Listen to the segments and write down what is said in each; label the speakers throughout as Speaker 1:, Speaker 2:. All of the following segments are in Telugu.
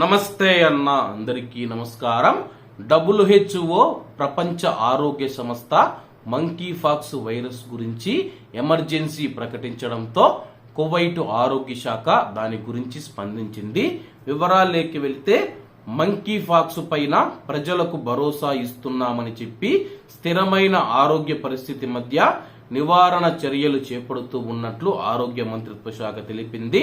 Speaker 1: నమస్తే అన్న అందరికీ నమస్కారం. డబ్ల్యూహెచ్ఓ ప్రపంచ ఆరోగ్య సంస్థ మంకీ ఫాక్స్ వైరస్ గురించి ఎమర్జెన్సీ ప్రకటించడంతో కువైట్ ఆరోగ్య శాఖ దాని గురించి స్పందించింది. వివరాల్లోకి వెళ్తే మంకీ ఫాక్స్ పైన ప్రజలకు భరోసా ఇస్తున్నామని చెప్పి స్థిరమైన ఆరోగ్య పరిస్థితి మధ్య నివారణ చర్యలు చేపడుతూ ఉన్నట్లు ఆరోగ్య మంత్రిత్వ శాఖ తెలిపింది.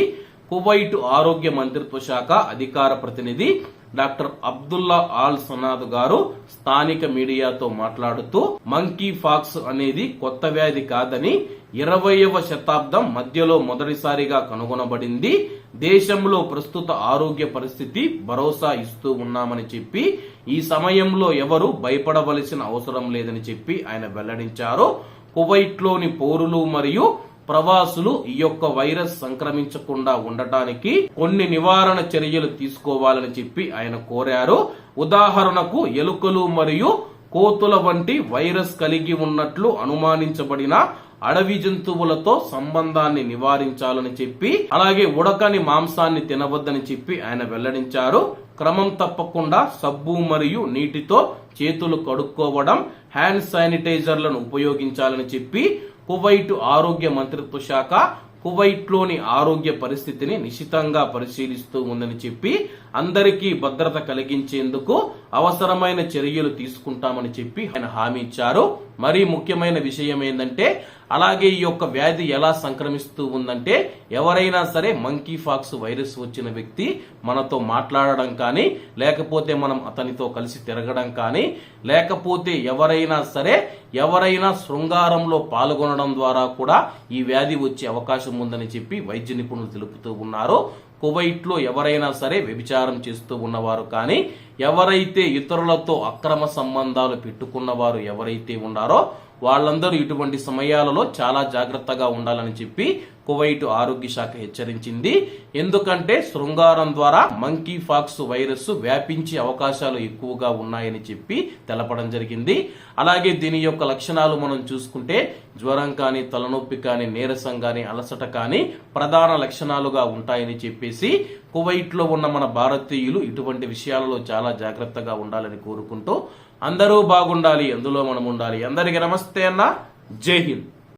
Speaker 1: కువైట్ ఆరోగ్య మంత్రిత్వ శాఖ అధికార ప్రతినిధి డాక్టర్ అబ్దుల్లా ఆల్ సనాద్ గారు స్థానిక మీడియాతో మాట్లాడుతూ మంకీ ఫాక్స్ అనేది కొత్త వ్యాధి కాదని ఇరవయవ శతాబ్దం మధ్యలో మొదటిసారిగా కనుగొనబడింది. దేశంలో ప్రస్తుత ఆరోగ్య పరిస్థితి భరోసా ఇస్తూ ఉన్నామని చెప్పి ఈ సమయంలో ఎవరు భయపడవలసిన అవసరం లేదని చెప్పి ఆయన వెల్లడించారు. కువైట్లోని పౌరులు మరియు ప్రవాసులు ఈ యొక్క వైరస్ సంక్రమించకుండా ఉండటానికి కొన్ని నివారణ చర్యలు తీసుకోవాలని చెప్పి ఆయన కోరారు. ఉదాహరణకు ఎలుకలు మరియు కోతుల వంటి వైరస్ కలిగి ఉన్నట్లు అనుమానించబడిన అడవి జంతువులతో సంబంధాన్ని నివారించాలని చెప్పి అలాగే ఉడకని మాంసాన్ని తినవద్దని చెప్పి ఆయన వెల్లడించారు. క్రమం తప్పకుండా సబ్బు మరియు నీటితో చేతులు కడుక్కోవడం హ్యాండ్ శానిటైజర్లను ఉపయోగించాలని చెప్పి కువైట్ ఆరోగ్య మంత్రిత్వ శాఖ కువైట్లోని ఆరోగ్య పరిస్థితిని నిశితంగా పరిశీలిస్తూ ఉందని చెప్పి అందరికీ భద్రత కలిగించేందుకు అవసరమైన చర్యలు తీసుకుంటామని చెప్పి ఆయన హామీ ఇచ్చారు. మరీ ముఖ్యమైన విషయం ఏంటంటే అలాగే ఈ యొక్క వ్యాధి ఎలా సంక్రమిస్తూ ఉందంటే ఎవరైనా సరే మంకీ ఫాక్స్ వైరస్ వచ్చిన వ్యక్తి మనతో మాట్లాడడం కానీ లేకపోతే మనం అతనితో కలిసి తిరగడం కానీ లేకపోతే ఎవరైనా సరే ఎవరైనా శృంగారంలో పాల్గొనడం ద్వారా కూడా ఈ వ్యాధి వచ్చే అవకాశం ఉందని చెప్పి వైద్య నిపుణులు తెలుపుతూ ఉన్నారు. కువైట్లో ఎవరైనా సరే వ్యభిచారం చేస్తూ ఉన్నవారు కానీ ఎవరైతే ఇతరులతో అక్రమ సంబంధాలు పెట్టుకున్నవారు ఎవరైతే ఉన్నారో వాళ్ళందరూ ఇటువంటి సమయాలలో చాలా జాగ్రత్తగా ఉండాలని చెప్పి కువైట్ ఆరోగ్య శాఖ హెచ్చరించింది. ఎందుకంటే శృంగారం ద్వారా మంకీ ఫాక్స్ వైరస్ వ్యాపించే అవకాశాలు ఎక్కువగా ఉన్నాయని చెప్పి తెలపడం జరిగింది. అలాగే దీని యొక్క లక్షణాలు మనం చూసుకుంటే జ్వరం కానీ తలనొప్పి కానీ నీరసం కానీ అలసట కానీ ప్రధాన లక్షణాలుగా ఉంటాయని చెప్పేసి కువైట్లో ఉన్న మన భారతీయులు ఇటువంటి విషయాలలో చాలా జాగ్రత్తగా ఉండాలని కోరుకుంటూ అందరూ బాగుండాలి అందులో మనం ఉండాలి. అందరికీ నమస్తే అన్న. జై హింద్.